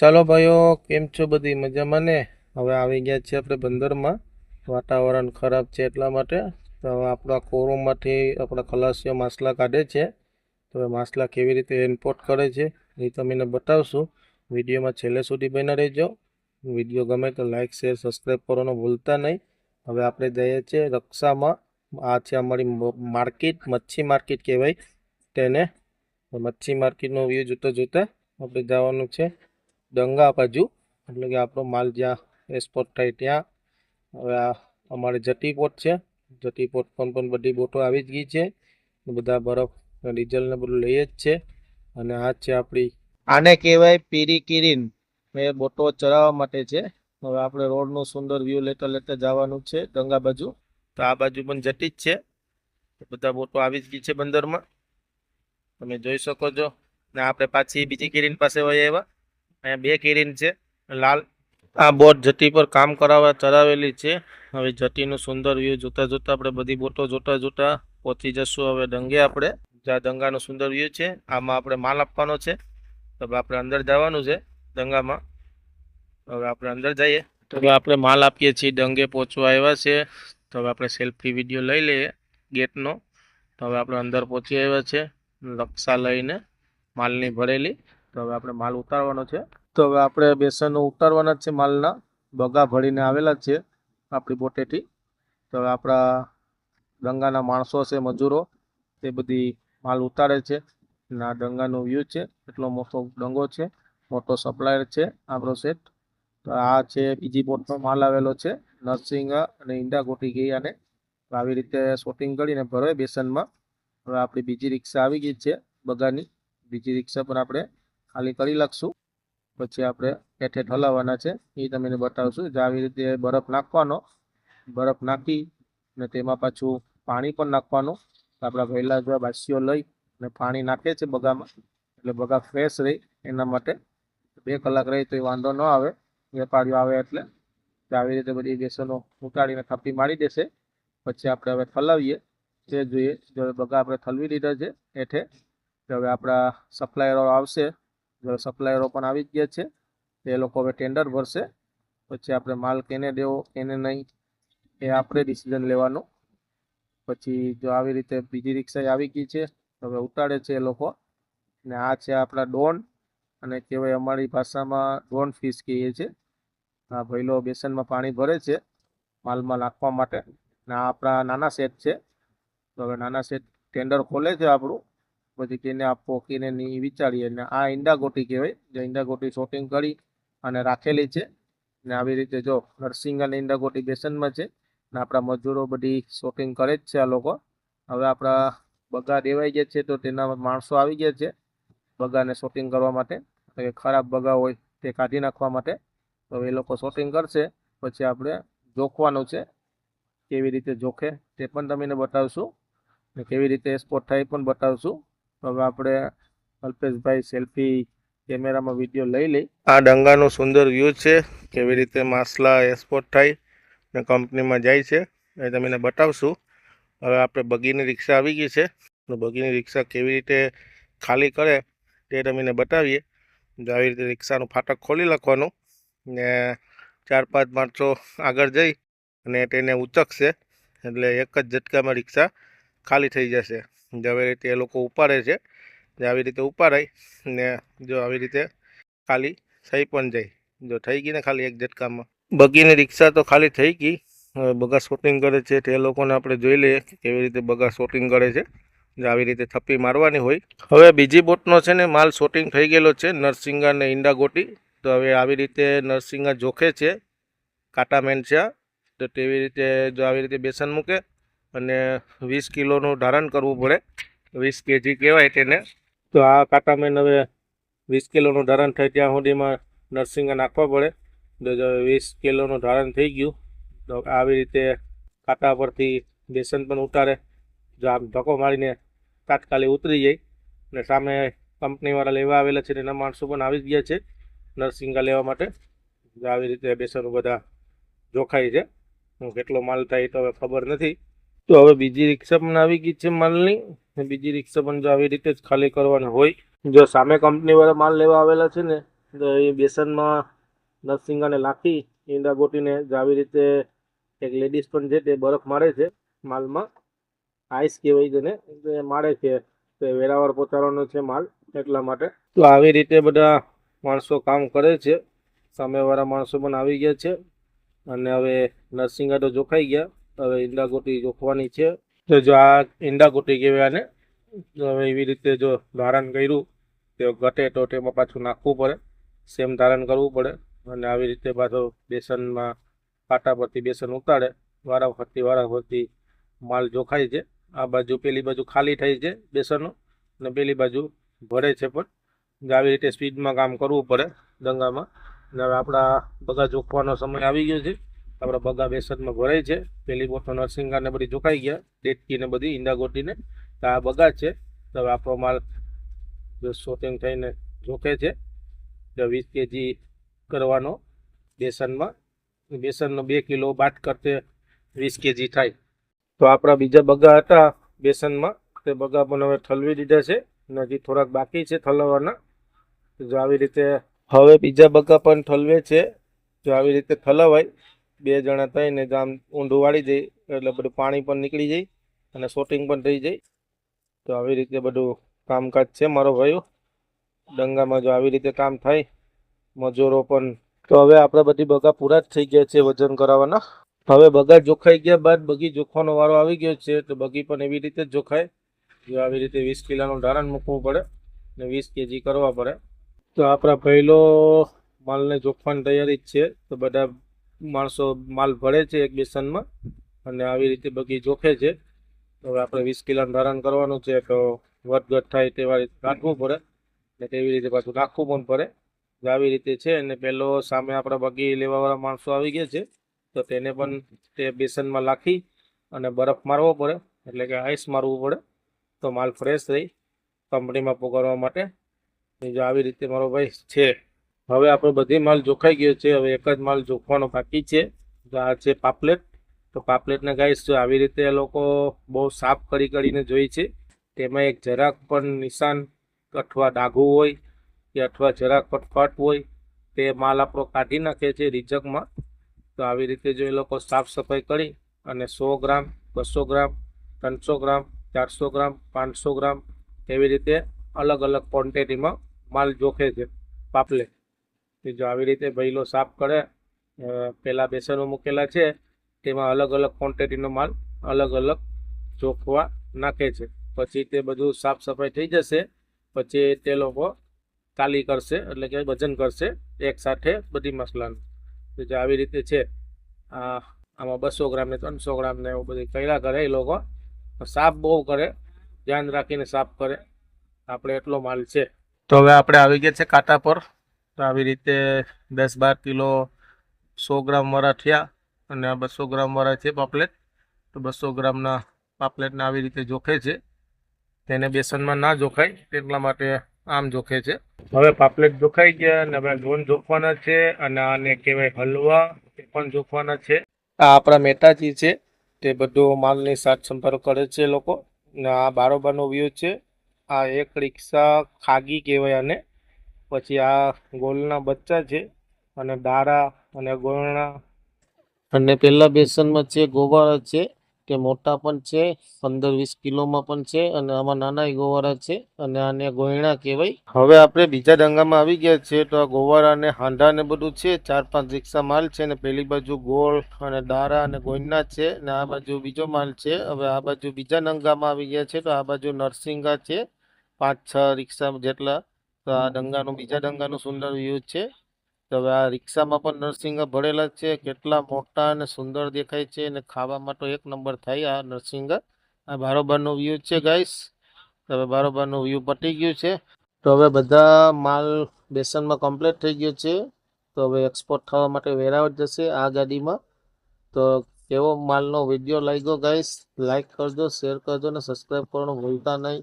ચાલો ભાઈઓ, કેમ છો બધી? મજામાં ને? હવે આવી ગયા છે આપણે બંદરમાં. વાતાવરણ ખરાબ છે એટલા માટે. તો હવે આપણા કોરોમાંથી આપણા ખલાસીઓ માછલા કાઢે છે. તો હવે માછલા કેવી રીતે ઇમ્પોર્ટ કરે છે એ તમને બતાવશું. વિડીયોમાં છેલ્લે સુધી બને રહેજો. વીડિયો ગમે તો લાઇક શેર સબસ્ક્રાઈબ કરવાનું ભૂલતા નહીં. હવે આપણે જઈએ છીએ રક્ષામાં. આ છે અમારી માર્કેટ, મચ્છી માર્કેટ કહેવાય તેને. મચ્છી માર્કેટનો વ્યૂ જોતા જોતા આપણે જવાનું છે. ડંગા બાજુ, એટલે કે આપણો માલ જ્યાં એક્સપોર્ટ થાય ત્યાં. હવે આ અમારે જટી પોટ છે, જટી પોટ પણ પણ બધી બોટો આવી જ ગઈ છે. બધા બરફ ડીઝલ ને બધું લઈએ જ છે. અને આ છે આપણી આને કહેવાય પીરી કિરીન એ બોટો ચડાવવા માટે છે. હવે આપણે રોડનું સુંદર વ્યૂ લેતા લેતા જવાનું છે ગંગા બાજુ. તો આ બાજુ પણ જટી જ છે. બધા બોટો આવી જ ગઈ છે બંદરમાં. તમે જોઈ શકો છો. ને આપણે પાછી બીજી કિરીન પાસે હોય આવ્યા. અહીંયા બે કેરીન છે, લાલ. આ બોટ જતી પર કામ કરાવવા ચડાવેલી છે. હવે જતીનું સુંદર વ્યૂ જોતા જોતા આપણે બધી બોટો જોતા જોતા પહોંચી જશું હવે ડંગે આપણે. જ્યાં દંગાનું સુંદર વ્યૂ છે. આમાં આપણે માલ આપવાનો છે. તો આપણે અંદર જવાનું છે દંગામાં હવે આપણે અંદર જઈએ. તો હવે આપણે માલ આપીએ છીએ, ડંગે પહોંચવા આવ્યા છે. તો હવે આપણે સેલ્ફી વીડિયો લઈ લઈએ ગેટનો. તો હવે આપણે અંદર પહોંચી આવ્યા છે, નકશા લઈને માલની ભરેલી. તો હવે આપણે માલ ઉતારવાનો છે. તો હવે આપણે બેસન ઉતારવાના જ છે માલના. બગા ભરીને આવેલા છે આપણી બોટેથી તો હવે આપણા ડંગાના માણસો છે મજૂરો, તે બધી માલ ઉતારે છે. ના ડંગાનો વ્યૂ છે, એટલો મોટો ડંગો છે, મોટો સપ્લાયર છે આપણો સેટ તો આ છે બીજી બોટનો માલ આવેલો છે, નરસિંહ અને ઈંડા ગોટી ગઈ અને આવી રીતે શોટિંગ કરીને ભરે બેસનમાં. હવે આપણી બીજી રિક્ષા આવી ગઈ છે બગાની. બીજી રિક્ષા પણ આપણે ખાલી કરી લખશું. પછી આપણે હેઠે હલાવવાના છે. એ તમને બતાવશું જે આવી રીતે બરફ નાખવાનો. બરફ નાખી અને તેમાં પાછું પાણી પણ નાખવાનું. આપણા વહેલા જો બાસીઓ લઈ અને પાણી નાખે છે બગામાં, એટલે બગા ફ્રેશ રહે એના માટે. બે કલાક રહે તો એ વાંધો ન આવે. વેપારીઓ આવે એટલે આવી રીતે બધી બેસનો ઉતાડીને થપ્પી મારી દેશે. પછી આપણે હવે ઠલાવીએ. તે જોઈએ, જો બગા આપણે ઠલવી દીધા છે હેઠે હવે આપણા સપ્લાયરો આવશે. સપ્લાયરો પણ આવી જ ગયા છે. તે લોકો હવે ટેન્ડર ભરશે. પછી આપણે માલ કેને દેવો, કેને નહીં, એ આપણે ડિસિઝન લેવાનું. પછી જો આવી રીતે બીજી રિક્ષા આવી ગઈ છે હવે ઉતારે છે એ લોકો. ને આ છે આપણા ડોન અને કહેવાય અમારી ભાષામાં ડોન ફિશ કહીએ છીએ આ ભૈલો બેસનમાં પાણી ભરે છે માલમાં નાખવા માટે. ને આ આપણા નાના સેટ છે. તો હવે નાના સેટ ટેન્ડર ખોલે છે આપણું. પછી કેને આપવો કેને નહીં વિચારીએ અને આ ઈંડા ગોટી કહેવાય. જે ઈંડા ગોટી શોટિંગ કરી અને રાખેલી છે. ને આવી રીતે જો નર્સિંગ અને ઈંડા ગોટી બેસનમાં છે. ને આપણા મજૂરો બધી શોટિંગ કરે જ છે આ લોકો. હવે આપણા બગા દેવાઈ ગયા છે તો તેના માણસો આવી ગયા છે બગાને શોટિંગ કરવા માટે. કે ખરાબ બગા હોય તે કાઢી નાખવા માટે. તો એ લોકો શોટિંગ કરશે. પછી આપણે જોખવાનું છે. કેવી રીતે જોખે તે પણ તમને બતાવશું. કેવી રીતે એક્સપોર્ટ થાય પણ બતાવશું. હવે આપણે અલ્પેશભાઈ સેલ્ફી કેમેરામાં વીડિયો લઈ લઈ. આ ડંગાનો સુંદર વ્યૂ છે, કેવી રીતે માસલા એક્સપોર્ટ થાય ને કંપનીમાં જાય છે, એ તમને બતાવશું. હવે આપણે બગીની રિક્ષા આવી ગઈ છે બગીની રિક્ષા કેવી રીતે ખાલી કરે તે તમને બતાવીએ. જો આવી રીતે રિક્ષાનું ફાટક ખોલી નાખવાનું ને ચાર પાંચ માણસો આગળ જઈ અને તેને ઉચકશે, એટલે એક જ ઝટકામાં રિક્ષા ખાલી થઈ જશે. જો આવી રીતે એ લોકો ઉપાડે છે, જે આવી રીતે ઉપાડાય ને જો આવી રીતે ખાલી થઈ પણ જાય. જો થઈ ગઈ ને ખાલી એક ઝટકામાં. બગીની રિક્ષા તો ખાલી થઈ ગઈ. બગા શૂટિંગ કરે છે તે લોકોને આપણે જોઈ લઈએ કેવી રીતે બગા શોટિંગ કરે છે. જે આવી રીતે થપ્પી મારવાની હોય. હવે બીજી બોટનો છે ને માલ શોટિંગ થઈ ગયેલો છે નરસિંગા ને ઈંડાગોટી તો હવે આવી રીતે નરસિંગા જોખે છે. કાટામેન છે તો તેવી રીતે જો આવી રીતે બેસન મૂકે અને વીસ કિલોનું ધારણ કરવું પડે. વીસ કેજી કહેવાય તેને. તો આ કાંટામેન હવે વીસ કિલોનું ધારણ થાય ત્યાં સુધીમાં નરસિંગા નાખવા પડે. તો જો વીસ કિલોનું ધારણ થઈ ગયું, તો આવી રીતે કાંટા પરથી બેસન પણ ઉતારે. જો આમ ધક્કો મારીને તાત્કાલિક ઉતરી જાય. ને સામે કંપનીવાળા લેવા આવેલા છે એના માણસો પણ આવી ગયા છે નરસિંગા લેવા માટે. આવી રીતે બેસનો બધા જોખાય છે. હું કેટલો માલ થાય તો હવે ખબર નથી. તો હવે બીજી રિક્ષા પણ આવી ગઈ છે માલની. ને બીજી રિક્ષા પણ જો આવી રીતે જ ખાલી કરવાની હોય. જો સામે કંપનીવાળા માલ લેવા આવેલા છે ને, તો એ બેસનમાં નરસિંગાને લાખી ઈંડા ગોટીને જો આવી રીતે એક લેડીઝ પણ છે તે બરફ મારે છે માલમાં. આઈસ કહેવાય છે ને એ મારે છે. તે વેરાવળ પહોંચાડવાનો છે માલ એટલા માટે. તો આવી રીતે બધા માણસો કામ કરે છે. સામેવાળા માણસો પણ આવી ગયા છે. અને હવે નરસિંગા તો જોખાઈ ગયા. હવે ઈંડા ગોટી જોખવાની છે. તો જો આ ઈંડા ગોટી કહેવાય આને હવે એવી રીતે જો ધારણ કર્યું, તે ઘટે તો તેમાં પાછું નાખવું પડે, સેમ ધારણ કરવું પડે, અને આવી રીતે પાછો બેસનમાં પાટા પરથી બેસન ઉતારે, વારા ફરતી માલ જોખાય છે. આ બાજુ પેલી બાજુ ખાલી થાય છે બેસનો અને પેલી બાજુ ભરે છે પણ. આવી રીતે સ્પીડમાં કામ કરવું પડે દંગામાં. અને હવે આપણા બગા જોખવાનો સમય આવી ગયો છે. આપણા બગા બેસનમાં ભરાય છે. પેલી બોટો નરસિંગા ને બધી જોખાઈ ગયા ડેટકી ને બધી, ઈંડા ગોટીને તો આ બગા છે. તો હવે આપણો માલ જો શોટિંગ થઈને જોખે છે. તો વીસ કેજી કરવાનો બેસનમાં. બેસનનો બે કિલો બાટ કરતે વીસ કેજી થાય. તો આપણા બીજા બગા હતા બેસનમાં. તે બગા પણ હવે ઠલવી દીધા છે. હજી થોડાક બાકી છે ઠલવવાના. જો આવી રીતે હવે બીજા બગા પણ ઠલવે છે. જો આવી રીતે ઠલવાય બે જણા થઈને જો આમ ઊંધું વાળી જાય એટલે બધું પાણી પણ નીકળી જાય અને શોટિંગ પણ થઈ જાય તો આવી રીતે બધું કામકાજ છે મારો ભાઈઓ. ડંગામાં જો આવી રીતે કામ થાય, મજૂરો પણ તો હવે આપણે બધી બગા પૂરા જ થઈ ગયા છે વજન કરાવવાના. હવે બગા જોખાઈ ગયા બાદ બગી જોખવાનો વારો આવી ગયો છે, તો બગી પણ એવી રીતે જ જોખાય. જો આવી રીતે વીસ કિલોનું ધારણ મૂકવું પડે ને વીસ કેજી કરવા પડે. તો આપણા પહેલો માલને જોખવાની તૈયારી જ છે, તો બધા માણસો માલ ભરે છે એક બેસનમાં અને આવી રીતે બગી જોખે છે. હવે આપણે વીસ કિલોનું ધારણ કરવાનું છે તો વધઘટ થાય તેવા રીતે કાઢવું પડે ને તેવી રીતે પાછું નાખવું પણ પડે. આવી રીતે છે અને પેલો સામે આપણા બગી લેવાવાળા માણસો આવી ગયા છે તો તેને પણ તે બેસનમાં લાખી અને બરફ મારવો પડે એટલે કે આઈસ મારવું પડે. તો માલ ફ્રેશ રહી કંપનીમાં પોકારવા માટે. જો આવી રીતે મારો ભાઈ છે હવે આપણો બધી માલ જોખાઈ ગયો છે. હવે એક જ માલ જોખવાનો બાકી છે. તો આ છે પાપલેટ. તો પાપલેટને ગાઈસ, જો આવી રીતે એ લોકો બહુ સાફ કરી કરીને જોઈ છે. તેમાં એક જરાક પણ નિશાન અથવા ડાઘું હોય કે અથવા જરાક ફટફટ હોય, તે માલ આપણો કાઢી નાખે છે રિજકમાં. તો આવી રીતે જો એ લોકો સાફ સફાઈ કરી અને સો ગ્રામ, બસો ગ્રામ, ત્રણસો ગ્રામ, ચારસો ગ્રામ, પાંચસો ગ્રામ, એવી રીતે અલગ અલગ ક્વોન્ટિટીમાં માલ જોખે છે પાપલે તો જો આવી રીતે ભૈલો સાફ કરે પહેલાં બેસનો મૂકેલા છે, તેમાં અલગ અલગ ક્વોન્ટિટીનો માલ અલગ અલગ ચોખવા નાખે છે. પછી તે બધું સાફ સફાઈ થઈ જશે, પછી તે લોકો તાલી કરશે, એટલે કે વજન કરશે એકસાથે બધી મસલાનું. જે આવી રીતે છે, આ, આમાં બસો ગ્રામ ને ત્રણસો ગ્રામ ને એવું બધું કર્યા કરે એ લોકો. સાફ બહુ કરે, ધ્યાન રાખીને સાફ કરે. આપણે એટલો માલ છે. તો હવે આપણે આવી ગયા છે કાંટા પર. તો આવી રીતે દસ બાર કિલો સો ગ્રામ વાળા થયા અને આ બસો ગ્રામ વાળા છે પાપલેટ. તો બસો ગ્રામના પાપલેટને આવી રીતે જોખે છે. તેને બેસનમાં ના જોખાય તેટલા માટે આમ જોખે છે. હવે પાપલેટ જોખાઈ ગયા અને હવે લોન જોખવાના છે અને આને કહેવાય હલવા એ પણ જોખવાના છે. આ આપણા મહેતાજી છે. તે બધું માલની સાથ સંપર્ક કરે છે લોકો. ને આ બારોબારનો વ્યૂ છે. આ એક રિક્ષા ખાગી કહેવાય આને. પછી આ ગોલના બચ્ચા છે અને દારા અને ગોળણા અને પેલા બેસનમાં છે ગોવાળા છે તે મોટા પણ છે, પંદર વીસ કિલોમાં પણ છે અને આમાં નાના ગોવાળા છે અને આને ગોયણા કહેવાય. હવે આપણે બીજા ડંગામાં આવી ગયા છે તો આ ગોવાળા ને હાંડા ને બધું છે, ચાર પાંચ રિક્ષા માલ છે ને પેલી બાજુ ગોળ અને દારા અને ગોયના છે ને આ બાજુ બીજો માલ છે. હવે આ બાજુ બીજા ડંગામાં આવી ગયા છે તો આ બાજુ નરસિંગા છે. પાંચ છ રિક્ષા જેટલા તો આ ડંગાનું, બીજા ડંગાનું સુંદર વ્યૂ છે. તો હવે આ રિક્ષામાં પણ નરસિંહ ભરેલા છે. કેટલા મોટા અને સુંદર દેખાય છે અને ખાવામાં તો એક નંબર થાય આ નરસિંહ. આ બારોબારનો વ્યૂ છે ગાઈસ તો હવે બારોબારનું વ્યૂ પતી ગયું છે. તો હવે બધા માલ બેસનમાં કમ્પ્લીટ થઈ ગયો છે. તો હવે એક્સપોર્ટ થવા માટે વેરાવળ જશે આ ગાડીમાં. તો કેવો માલનો વીડિયો લાગ્યો ગાઈસ લાઈક કરજો શેર કરજો અને સબસ્ક્રાઈબ કરવાનું ભૂલતા નહીં.